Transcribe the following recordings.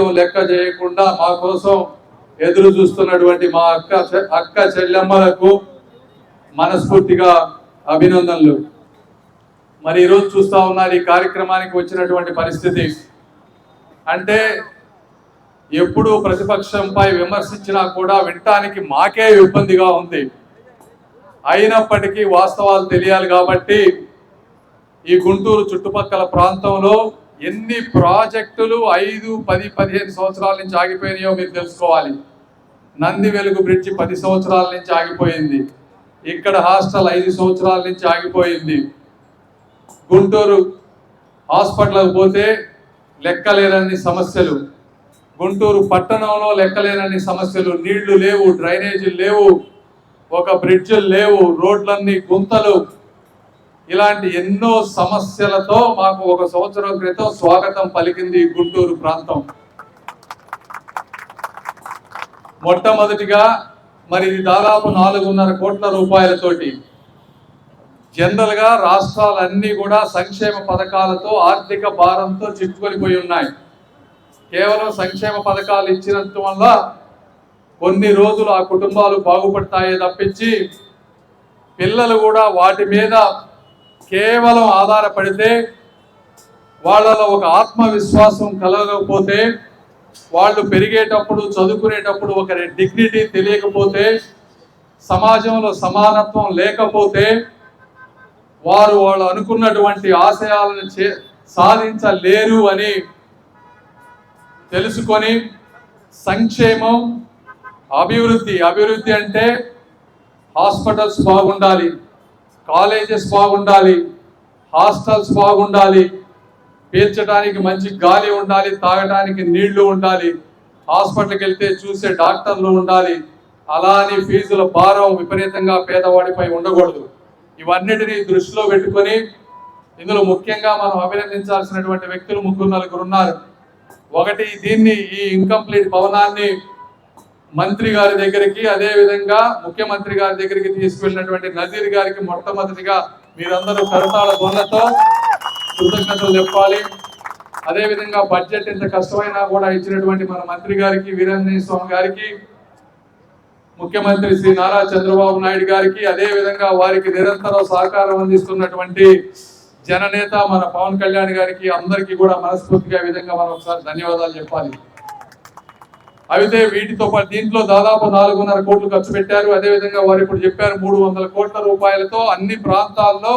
సైతం లెక్క చేయకుండా మా కోసం ఎదురు చూస్తున్నటువంటి మా అక్క చె- అక్క చెల్లెమ్మలకు మనస్ఫూర్తిగా అభినందనలు. మరి ఈరోజు చూస్తా ఉన్నారు ఈ కార్యక్రమానికి వచ్చినటువంటి పరిస్థితి. అంటే ఎప్పుడు ప్రతిపక్షంపై విమర్శించినా కూడా వినటానికి మాకే ఇబ్బందిగా ఉంది. అయినప్పటికీ వాస్తవాలు తెలియాలి కాబట్టి ఈ గుంటూరు చుట్టుపక్కల ప్రాంతంలో ఎన్ని ప్రాజెక్టులు ఐదు పది పదిహేను సంవత్సరాల నుంచి ఆగిపోయినాయో మీరు తెలుసుకోవాలి. నంది వెలుగు బ్రిడ్జి పది సంవత్సరాల నుంచి ఆగిపోయింది. ఇక్కడ హాస్టల్ ఐదు సంవత్సరాల నుంచి ఆగిపోయింది. గుంటూరు హాస్పిటల్కి పోతే లెక్కలేనన్ని సమస్యలు. గుంటూరు పట్టణంలో లెక్కలేనన్ని సమస్యలు. నీళ్ళు లేవు డ్రైనేజీలు లేవు ఒక బ్రిడ్జిలు లేవు రోడ్లన్నీ గుంతలు. ఇలాంటి ఎన్నో సమస్యలతో మాకు ఒక సంవత్సరం క్రితం స్వాగతం పలికింది గుంటూరు ప్రాంతం. మొట్టమొదటిగా మరి ఇది దాదాపు నాలుగున్నర కోట్ల రూపాయలతోటి జనరల్గా రాష్ట్రాలన్నీ కూడా సంక్షేమ పథకాలతో ఆర్థిక భారంతో చిక్కుకొనిపోయి ఉన్నాయి. కేవలం సంక్షేమ పథకాలు ఇచ్చినంత వల్ల కొన్ని రోజులు ఆ కుటుంబాలు బాగుపడతాయే తప్పించి పిల్లలు కూడా వాటి మీద కేవలం ఆధారపడితే వాళ్ళలో ఒక ఆత్మవిశ్వాసం కలగకపోతే వాళ్ళు పెరిగేటప్పుడు చదువుకునేటప్పుడు ఒక డిగ్నిటీ తెలియకపోతే సమాజంలో సమానత్వం లేకపోతే వారు వాళ్ళు అనుకున్నటువంటి ఆశయాలను చే- సాధించలేరు అని తెలుసుకొని సంక్షేమం అభివృద్ధి అభివృద్ధి అంటే హాస్పిటల్స్ బాగుండాలి. కాలేజెస్ బాగుండాలి హాస్టల్స్ బాగుండాలి పీల్చడానికి మంచి గాలి ఉండాలి తాగడానికి నీళ్ళు ఉండాలి హాస్పిటల్కి వెళ్తే చూసే డాక్టర్లు ఉండాలి అలా అని ఫీజుల భారం విపరీతంగా పేదవాడిపై ఉండకూడదు. ఇవన్నిటిని దృష్టిలో పెట్టుకొని ఇందులో ముఖ్యంగా మనం అభినందించాల్సినటువంటి వ్యక్తులు ముగ్గురు నలుగురు ఉన్నారు. ఒకటి దీన్ని ఈ ఇన్కంప్లీట్ భవనాన్ని మంత్రి గారి దగ్గరికి అదే విధంగా ముఖ్యమంత్రి గారి దగ్గరికి తీసుకెళ్ళినటువంటి నజీర్ గారికి మొట్టమొదటిగా మీరందరూ కరతాళ ధ్వనులతో కృతజ్ఞతలు చెప్పాలి. అదే విధంగా బడ్జెట్ ఎంత కష్టమైనా కూడా ఇచ్చినటువంటి మన మంత్రి గారికి వీరేంద్ర స్వామి గారికి ముఖ్యమంత్రి శ్రీ నారా చంద్రబాబు నాయుడు గారికి అదే విధంగా వారికి నిరంతరం సహకారం అందిస్తున్నటువంటి జననేత మన పవన్ కళ్యాణ్ గారికి అందరికీ కూడా మనస్ఫూర్తిగా విధంగా మనం ఒకసారి ధన్యవాదాలు చెప్పాలి. అయితే వీటితో పాటు దీంట్లో దాదాపు నాలుగున్నర కోట్లు ఖర్చు పెట్టారు. అదే విధంగా వారు ఇప్పుడు చెప్పారు మూడు వందల కోట్ల రూపాయలతో అన్ని ప్రాంతాల్లో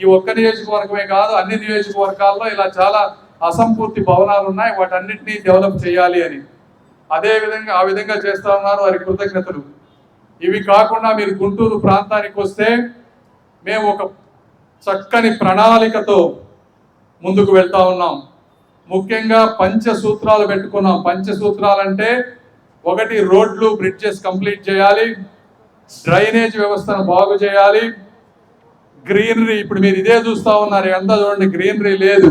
ఈ ఒక్క నియోజకవర్గమే కాదు అన్ని నియోజకవర్గాల్లో ఇలా చాలా అసంపూర్తి భవనాలు ఉన్నాయి. వాటన్నిటినీ డెవలప్ చేయాలి అని. అదే విధంగా ఆ విధంగా చేస్తా ఉన్నారు వారి కృతజ్ఞతలు. ఇవి కాకుండా మీరు గుంటూరు ప్రాంతానికి వస్తే మేము ఒక చక్కని ప్రణాళికతో ముందుకు వెళ్తా ఉన్నాం. ముఖ్యంగా పంచసూత్రాలు పెట్టుకున్నాం. పంచసూత్రాలు అంటే ఒకటి రోడ్లు బ్రిడ్జెస్ కంప్లీట్ చేయాలి. డ్రైనేజ్ వ్యవస్థను బాగు చేయాలి. గ్రీనరీ ఇప్పుడు మీరు ఇదే చూస్తా ఉన్నారు ఎంత చూడండి గ్రీనరీ లేదు.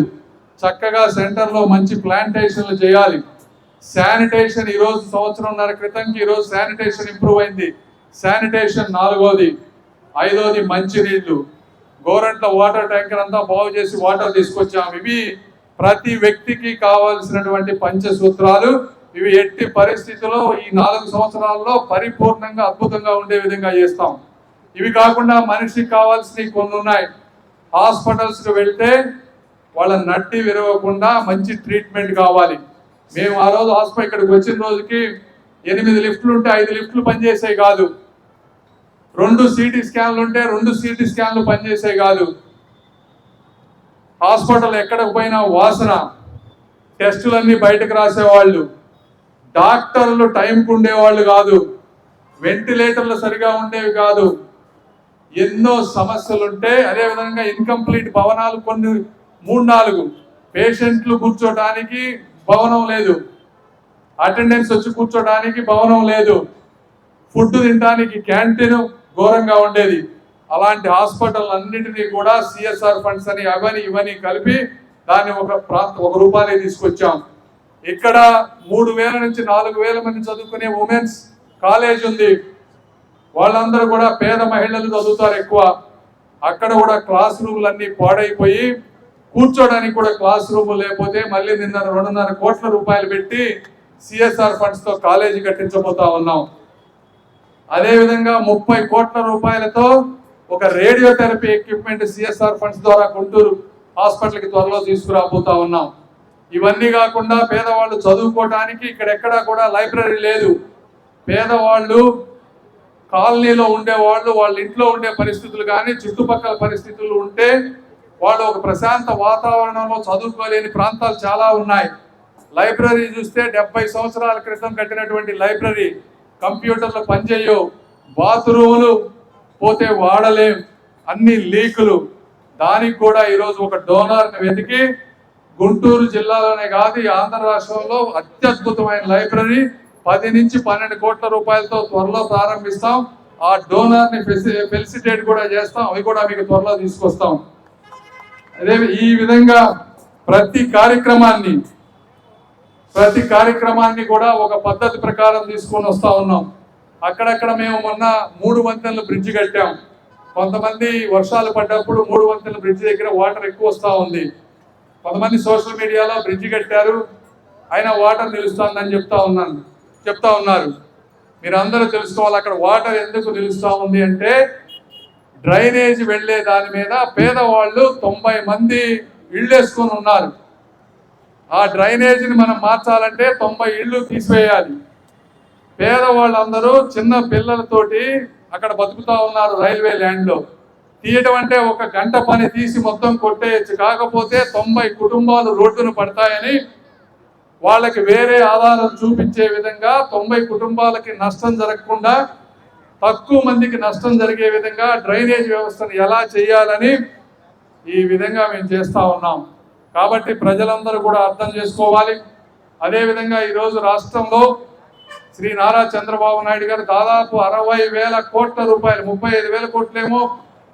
చక్కగా సెంటర్లో మంచి ప్లాంటేషన్లు చేయాలి. శానిటేషన్ ఈరోజు సంవత్సరంన్నర క్రితంకి ఈరోజు శానిటేషన్ ఇంప్రూవ్ అయింది. శానిటేషన్ నాలుగోది. ఐదోది మంచినీళ్ళు. గవర్నమెంట్లో వాటర్ ట్యాంకర్ అంతా బాగు చేసి వాటర్ తీసుకొచ్చాము ఇవి ప్రతి వ్యక్తికి కావాల్సినటువంటి పంచసూత్రాలు. ఇవి ఎట్టి పరిస్థితుల్లో ఈ నాలుగు సంవత్సరాల్లో పరిపూర్ణంగా అద్భుతంగా ఉండే విధంగా చేస్తాం. ఇవి కాకుండా మనిషికి కావాల్సినవి కొన్ని ఉన్నాయి. హాస్పిటల్స్కి వెళ్తే వాళ్ళ నడ్డి విరవకుండా మంచి ట్రీట్మెంట్ కావాలి. మేము ఆ రోజు హాస్పిటల్ ఇక్కడికి వచ్చిన రోజుకి ఎనిమిది లిఫ్ట్లు ఉంటే ఐదు లిఫ్ట్లు పనిచేసే కాదు. రెండు సిటీ స్కాన్లు ఉంటే రెండు సిటీ స్కాన్లు పనిచేసే కాదు. హాస్పిటల్ ఎక్కడికి పోయినా వాసన టెస్టులన్నీ బయటకు రాసేవాళ్ళు. డాక్టర్లు టైంకు ఉండేవాళ్ళు కాదు. వెంటిలేటర్లు సరిగా ఉండేవి కాదు. ఎన్నో సమస్యలు ఉంటే ఇన్కంప్లీట్ భవనాలు కొన్ని మూడు నాలుగు. పేషెంట్లు కూర్చోడానికి భవనం లేదు. అటెండెన్స్ వచ్చి కూర్చోడానికి భవనం లేదు. ఫుడ్ తినడానికి క్యాంటీన్ ఘోరంగా ఉండేది. అలాంటి హాస్పిటల్ అన్నిటినీ కూడా సిఎస్ఆర్ ఫండ్స్ అని అవని ఇవని కలిపి దాన్ని ఒక ప్రాంత ఒక రూపాయి తీసుకొచ్చాం. ఇక్కడ మూడు వేల నుంచి నాలుగు వేల మంది చదువుకునే ఉమెన్స్ కాలేజ్ ఉంది. వాళ్ళందరూ కూడా పేద మహిళలు చదువుతారు ఎక్కువ. అక్కడ కూడా క్లాస్ రూమ్లు పాడైపోయి కూర్చోడానికి కూడా క్లాస్ రూమ్ లేకపోతే మళ్ళీ నిన్న రెండున్నర కోట్ల రూపాయలు పెట్టి సిఎస్ఆర్ ఫండ్స్తో కాలేజీ కట్టించబోతా ఉన్నాం. అదేవిధంగా ముప్పై కోట్ల రూపాయలతో ఒక రేడియోథెరపీ ఎక్విప్మెంట్ సిఎస్ఆర్ ఫండ్స్ ద్వారా గుంటూరు హాస్పిటల్కి త్వరలో తీసుకురాబోతా ఉన్నాం. ఇవన్నీ కాకుండా పేదవాళ్ళు చదువుకోవటానికి ఇక్కడెక్కడా కూడా లైబ్రరీ లేదు. పేదవాళ్ళు కాలనీలో ఉండేవాళ్ళు వాళ్ళ ఇంట్లో ఉండే పరిస్థితులు కానీ చుట్టుపక్కల పరిస్థితులు ఉంటే వాళ్ళు ఒక ప్రశాంత వాతావరణంలో చదువుకోలేని ప్రాంతాలు చాలా ఉన్నాయి. లైబ్రరీ చూస్తే డెబ్బై సంవత్సరాల క్రితం కట్టినటువంటి లైబ్రరీ కంప్యూటర్లు పనిచేయవు బాత్రూములు పోతే వాడలేం. అన్ని లీకులు. దానికి కూడా ఈరోజు ఒక డోనర్ని వెతికి గుంటూరు జిల్లాలోనే కాదు ఈ ఆంధ్ర రాష్ట్రంలో అత్యద్భుతమైన లైబ్రరీ. పది నుంచి పన్నెండు కోట్ల రూపాయలతో త్వరలో ప్రారంభిస్తాం. ఆ డోనర్ని ఫెలిసిటేట్ కూడా చేస్తాం. అవి కూడా మీకు త్వరలో తీసుకొస్తాం. అదే ఈ విధంగా ప్రతి కార్యక్రమాన్ని ప్రతి కార్యక్రమాన్ని కూడా ఒక పద్ధతి ప్రకారం తీసుకొని వస్తా ఉన్నాం. అక్కడక్కడ మేము మొన్న మూడు వంతెనలు బ్రిడ్జ్ కట్టాం. కొంతమంది వర్షాలు పడ్డప్పుడు మూడు వంతెనల బ్రిడ్జ్ దగ్గర వాటర్ ఎక్కువ వస్తూ ఉంది. కొంతమంది సోషల్ మీడియాలో బ్రిడ్జ్ కట్టారు. అయినా వాటర్ నిలుస్తుందని చెప్తా ఉన్నాను. చెప్తా ఉన్నారు. మీరు అందరూ తెలుసుకోవాలి అక్కడ వాటర్ ఎందుకు నిలుస్తూ ఉంది అంటే డ్రైనేజ్ వెళ్ళే దాని మీద పేదవాళ్ళు తొంభై మంది ఇళ్ళేసుకొని ఉన్నారు. ఆ డ్రైనేజీని మనం మార్చాలంటే తొంభై ఇళ్ళు తీసివేయాలి. పేదవాళ్ళందరూ చిన్న పిల్లలతోటి అక్కడ బతుకుతూ ఉన్నారు రైల్వే ల్యాండ్లో. తీయటం అంటే ఒక గంట పని తీసి మొత్తం కొట్టేయచ్చు. కాకపోతే తొంభై కుటుంబాలు రోడ్డును పడతాయని వాళ్ళకి వేరే ఆధారం చూపించే విధంగా తొంభై కుటుంబాలకి నష్టం జరగకుండా తక్కువ మందికి నష్టం జరిగే విధంగా డ్రైనేజ్ వ్యవస్థను ఎలా చేయాలని ఈ విధంగా మేము చేస్తూ ఉన్నాం. కాబట్టి ప్రజలందరూ కూడా అర్థం చేసుకోవాలి. అదేవిధంగా ఈరోజు రాష్ట్రంలో శ్రీ నారా చంద్రబాబు నాయుడు గారు దాదాపు అరవై వేల కోట్ల రూపాయలు ముప్పై ఐదు వేల కోట్లేమో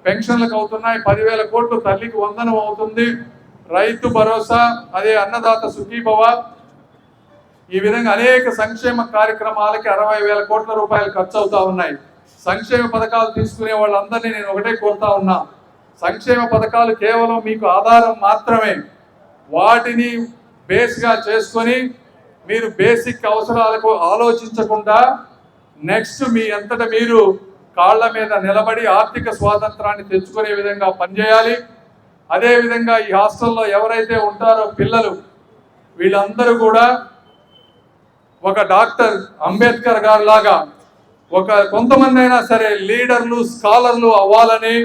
పెన్షన్లకు అవుతున్నాయి పదివేల కోట్లు తల్లికి వందనం అవుతుంది. రైతు భరోసా అదే అన్నదాత సుఖీభవ. ఈ విధంగా అనేక సంక్షేమ కార్యక్రమాలకి అరవై వేల కోట్ల రూపాయలు ఖర్చు అవుతా ఉన్నాయి. సంక్షేమ పథకాలు తీసుకునే వాళ్ళందరినీ నేను ఒకటే కోరుతా ఉన్నా. సంక్షేమ పథకాలు కేవలం మీకు ఆధారం మాత్రమే. వాటిని బేస్గా చేసుకొని మీరు బేసిక్ అవసరాలకు ఆలోచించకుండా నెక్స్ట్ మీ అంతటా మీరు కాళ్ళ మీద నిలబడి ఆర్థిక స్వాతంత్రాన్ని తెచ్చుకునే విధంగా పనిచేయాలి. అదేవిధంగా ఈ హాస్టల్లో ఎవరైతే ఉంటారో పిల్లలు వీళ్ళందరూ కూడా ఒక డాక్టర్ అంబేద్కర్ గారు లాగా ఒక కొంతమంది అయినా సరే లీడర్లు స్కాలర్లు అవ్వాలని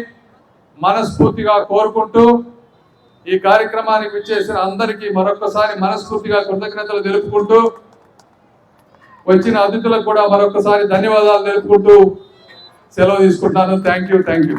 మనస్ఫూర్తిగా కోరుకుంటూ ఈ కార్యక్రమానికి విచ్చేసిన అందరికీ మరొకసారి మనస్ఫూర్తిగా కృతజ్ఞతలు తెలుపుకుంటూ వచ్చిన అతిథులకు కూడా మరొకసారి ధన్యవాదాలు తెలుపుకుంటూ సెలవు తీసుకుంటాను. Thank you thank you